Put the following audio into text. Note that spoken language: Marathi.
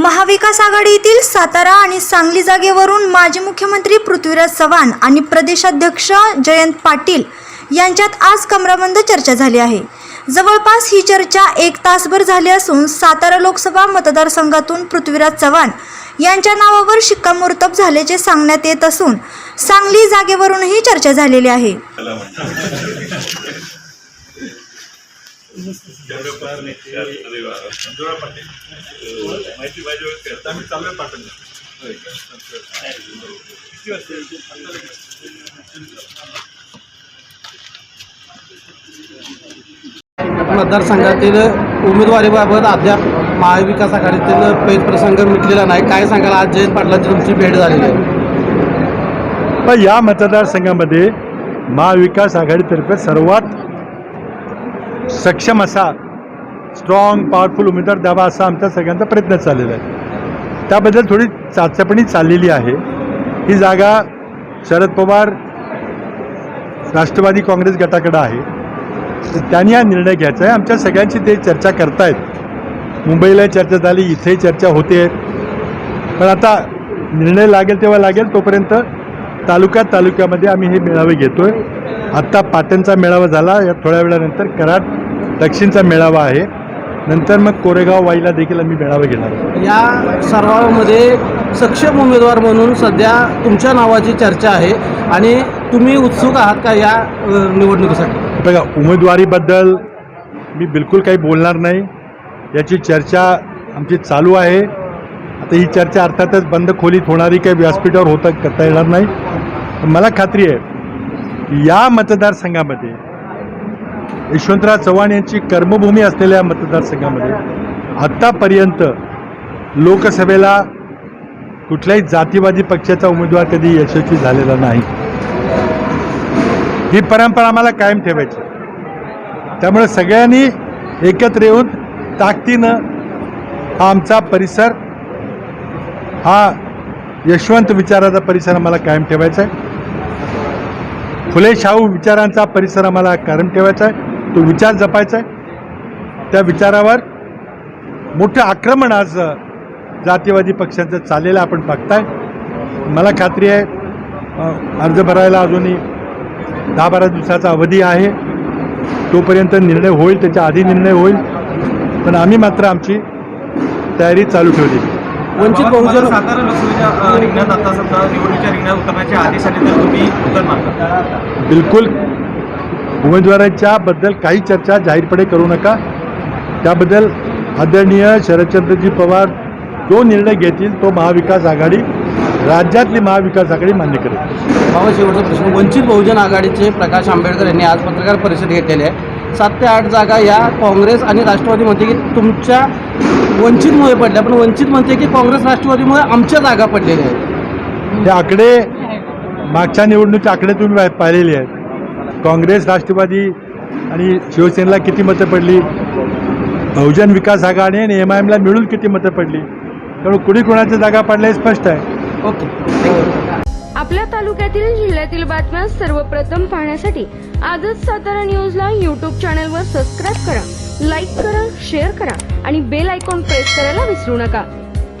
महाविकास आघाडीतील सातारा आणि सांगली जागेवरून माजी मुख्यमंत्री पृथ्वीराज चव्हाण आणि प्रदेशाध्यक्ष जयंत पाटील यांच्यात आज कमराबंद चर्चा झाली आहे. जवळपास ही चर्चा एक तासभर झाली असून सातारा लोकसभा मतदारसंघातून पृथ्वीराज चव्हाण यांच्या नावावर शिक्कामोर्तब झाल्याचे सांगण्यात येत असून सांगली जागेवरूनही चर्चा झालेली आहे. माहिती पाहिजे आम्ही चालू पाठवून मतदारसंघातील उमेदवारीबाबत अद्याप महाविकास आघाडीतील पेच प्रसंग मिटलेला नाही. काय सांगाल? आज जयंत पाटलांची तुमची भेट झालेली आहे. पण या मतदारसंघामध्ये महाविकास आघाडीतर्फे सर्वात सक्षम असा स्ट्रॉंग पॉवरफुल उमेदवार द्यावा असा आमचा सगळ्यांचा प्रयत्न चाललेला आहे. त्याबद्दल थोडी चाचपणी चाललेली आहे. ही जागा शरद पवार राष्ट्रवादी काँग्रेस गटाकडे आहे. त्यांनी हा निर्णय घ्यायचा आहे. आमच्या सगळ्यांची ते चर्चा करतायत. मुंबईला चर्चा झाली इथेही चर्चा होते. पण आता निर्णय लागेल तेव्हा लागेल तोपर्यंत तालुक्यात तालुक्यामध्ये आम्ही हे मेळावे घेतो आहे आत्ता पाटणचा मेळावा झाला या थोड्या वेळानंतर कराड दक्षिणचा मेळावा आहे. नंतर मग कोरेगाव वाईला देखील आम्ही मेळावे घेणार आहोत. या सर्वांमध्ये सक्षम उमेदवार म्हणून सध्या तुमच्या नावाची चर्चा आहे आणि तुम्ही उत्सुक आहात का या अ, निवडणुकीसाठी? बघा उमेदवारीबद्दल मी बिलकुल काही बोलणार नाही. याची चर्चा आमची चालू आहे. आता ही चर्चा अर्थातच बंद खोलीत होणारी काही व्यासपीठावर होता करता येणार नाही. पण मला खात्री आहे की या मतदारसंघामध्ये यशवंतराव चव्हाण यांची कर्मभूमी असलेल्या मतदारसंघामध्ये आत्तापर्यंत लोकसभेला कुठल्याही जातीवादी पक्षाचा उमेदवार कधी यशस्वी झालेला नाही. ही परंपरा आम्हाला कायम ठेवायची. त्यामुळे सगळ्यांनी एकत्र येऊन ताकदीनं हा आमचा परिसर हा यशवंत विचाराचा परिसर आम्हाला कायम ठेवायचा आहे. फुले शाहू विचारांचा परिसर आम्हाला कायम ठेवायचा आहे. तो विचार जपायचा आहे. त्या विचारावर मोठं आक्रमण आज जातीवादी पक्षांचं चाललेलं आपण बघताय. मला खात्री आहे अर्ज भरायला अजूनही दहा बारा दिवसाचा अवधी आहे. तोपर्यंत निर्णय होईल त्याच्या आधी निर्णय होईल. पण आम्ही मात्र आमची तयारी चालू ठेवली. वंचित बहुजन सातारा लोकसभेच्या रिंगणात आता समजा निवडणुकीच्या रिंगणात उतरण्याचे आदेश आले तर तुम्ही बिलकुल. उमेदवारांच्या बद्दल काही चर्चा जाहीरपणे करू नका. त्याबद्दल आदरणीय शरदचंद्रजी पवार जो निर्णय घेतील तो महाविकास आघाडी राज्यातली महाविकास आघाडी मान्य करेल. बाबा शेवटचा प्रश्न. वंचित बहुजन आघाडीचे प्रकाश आंबेडकर यांनी आज पत्रकार परिषद घेतलेली आहे. सात ते आठ जागा या काँग्रेस आणि राष्ट्रवादी म्हणते की तुमच्या वंचितमुळे पडल्या. पण वंचित म्हणते की काँग्रेस राष्ट्रवादीमुळे आमच्या जागा पडलेल्या आहेत. हे आकडे मागच्या निवडणुकीचे आकडे तुम्ही पाह- पाहिलेले आहेत. काँग्रेस राष्ट्रवादी आणि शिवसेनेला किती मतं पडली? बहुजन विकास आघाडी आणि एम आय एमला मिळून किती मतं पडली? त्यामुळे कुणी कुणाच्या जागा पडल्या हे स्पष्ट आहे. ओके. आपल्या तालुक्यातील जिल्ह्यातील बातम्या सर्वप्रथम पाहण्यासाठी आजच सातारा न्यूजला यूट्यूब चॅनलवर सबस्क्राईब करा लाईक करा शेअर करा आणि बेल आयकॉन प्रेस करायला विसरू नका.